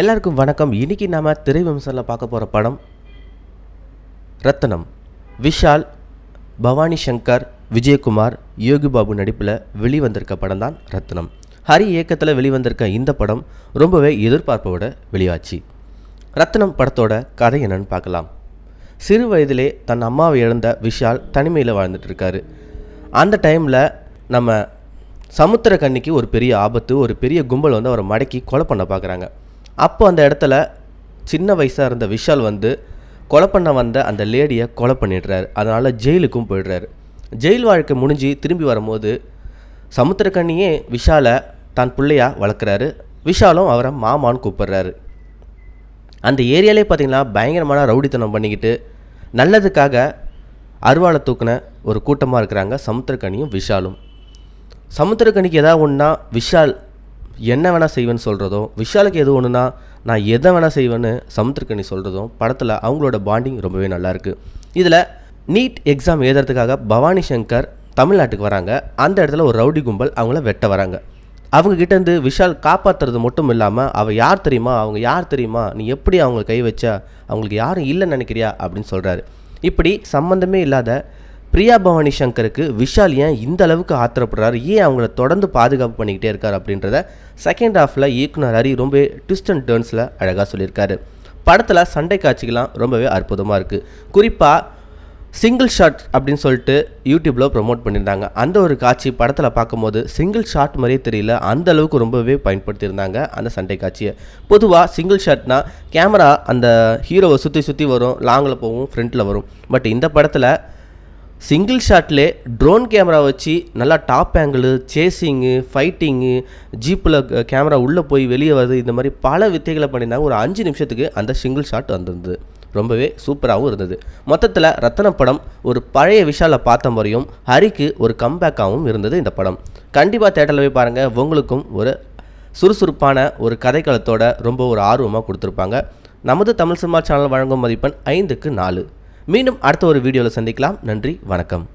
எல்லாருக்கும் வணக்கம். இன்னைக்கு நாம் திரைவம்சனில் பார்க்க போகிற படம் ரத்தனம். விஷால் பவானி சங்கர் விஜயகுமார் யோகி பாபு நடிப்பில் வெளிவந்திருக்க படம் தான் ரத்னம் ஹரி இயக்கத்தில் வெளிவந்திருக்க இந்த படம் ரொம்பவே எதிர்பார்ப்போட வெளியாச்சு. ரத்னம் படத்தோட கதை என்னன்னு பார்க்கலாம். சிறு வயதிலே தன் அம்மாவை இழந்த விஷால் தனிமையில் வாழ்ந்துட்டு இருக்காரு அந்த டைமில் நம்ம சமுத்திரக்கன்னிக்கு ஒரு பெரிய ஆபத்து ஒரு பெரிய கும்பல் வந்து அவரை மடக்கி கொலை பண்ண பார்க்குறாங்க அப்போ அந்த இடத்துல சின்ன வயசாக இருந்த விஷால் வந்து கொலை பண்ண வந்த அந்த லேடியை கொலை பண்ணிடுறாரு. அதனால் ஜெயிலுக்கும் போயிடுறாரு. ஜெயில் வாழ்க்கை முடிஞ்சு திரும்பி வரும்போது சமுத்திரக்கண்ணியே விஷாலை தான் பிள்ளையாக வளர்க்குறாரு. விஷாலும் அவரை மாமான்னு கூப்பிடுறாரு. அந்த ஏரியாலே பார்த்தீங்கன்னா பயங்கரமான ரவுடித்தனம் பண்ணிக்கிட்டு நல்லதுக்காக அருவாளை தூக்குன ஒரு கூட்டமாக இருக்கிறாங்க சமுத்திரக்கனியும் விஷாலும். சமுத்திரக்கனிக்கு எதாவது ஒன்றா விஷால் என்ன வேணால் செய்வேன்னு சொல்கிறதோ விஷாலுக்கு எது ஒன்றுனா நான் எதை வேணால் செய்வேன்னு சமுத்திரக்கனி சொல்கிறதும் படத்தில் அவங்களோட பாண்டிங் ரொம்பவே நல்லாயிருக்கு இதில் நீட் எக்ஸாம் எழுதுறதுக்காக பவானி சங்கர் தமிழ்நாட்டுக்கு வராங்க. அந்த இடத்துல ஒரு ரவுடி கும்பல் அவங்கள வெட்ட வராங்க. அவங்க கிட்டேருந்து விஷால் காப்பாற்றுறது மட்டும் இல்லாமல் அவள் யார் தெரியுமா? அவங்க யார் தெரியுமா? நீ எப்படி அவங்க கை வச்சா? அவங்களுக்கு யாரும் இல்லைன்னு நினைக்கிறியா? அப்படின்னு சொல்கிறாரு இப்படி சம்மந்தமே இல்லாத பிரியா பவானி சங்கருக்கு விஷால் ஏன் இந்த அளவுக்கு ஆத்திரப்படுறாரு? ஏன் அவங்கள தொடர்ந்து பாதுகாப்பு பண்ணிக்கிட்டே இருக்கார் அப்படின்றத செகண்ட் ஹாஃபில் இயக்குனர் ஹரி ரொம்ப ட்விஸ்ட் அண்ட் டேர்ன்ஸில் அழகாக சொல்லியிருக்காரு. படத்தில் சண்டை காட்சிகள்லாம் ரொம்பவே அற்புதமாக இருக்குது குறிப்பாக சிங்கிள் ஷாட் அப்படின்னு சொல்லிட்டு யூடியூப்பில் ப்ரோமோட் பண்ணியிருந்தாங்க. அந்த ஒரு காட்சி படத்தில் பார்க்கும்போது சிங்கிள் ஷாட் மாதிரியே தெரியல. அந்த அளவுக்கு ரொம்பவே பயன்படுத்தியிருந்தாங்க அந்த சண்டை காட்சியை. பொதுவாக சிங்கிள் ஷாட்னா கேமரா அந்த ஹீரோவை சுற்றி சுற்றி வரும் லாங்கில் போகும் ஃப்ரண்ட்டில் வரும். பட் இந்த படத்தில் சிங்கிள் ஷாட்லே ட்ரோன் கேமரா வச்சு நல்லா டாப் ஆங்கிள் சேசிங்கு ஃபைட்டிங்கு ஜீப்பில் கேமரா உள்ளே போய் வெளியே வருது இந்த மாதிரி பல வித்தைகளை பண்ணியிருந்தாங்க. ஒரு அஞ்சு நிமிஷத்துக்கு அந்த சிங்கிள் ஷாட் வந்திருந்தது. ரொம்பவே சூப்பராகவும் இருந்தது. மொத்தத்தில் ரத்தன படம் ஒரு பழைய விஷாலை பார்த்த முறையும் ஹரிக்கு ஒரு கம்பேக்காகவும் இருந்தது இந்த படம். கண்டிப்பாக தேட்டரில் போய் பாருங்கள் உங்களுக்கும் ஒரு சுறுசுறுப்பான ஒரு கதைக்களத்தோட ரொம்ப ஒரு ஆர்வமாக கொடுத்துருப்பாங்க. நமது தமிழ் சினிமா சேனல் வழங்கும் மதிப்பெண் ஐந்துக்கு நாலு. மீண்டும் அடுத்த ஒரு வீடியோவில் சந்திக்கலாம். நன்றி வணக்கம்.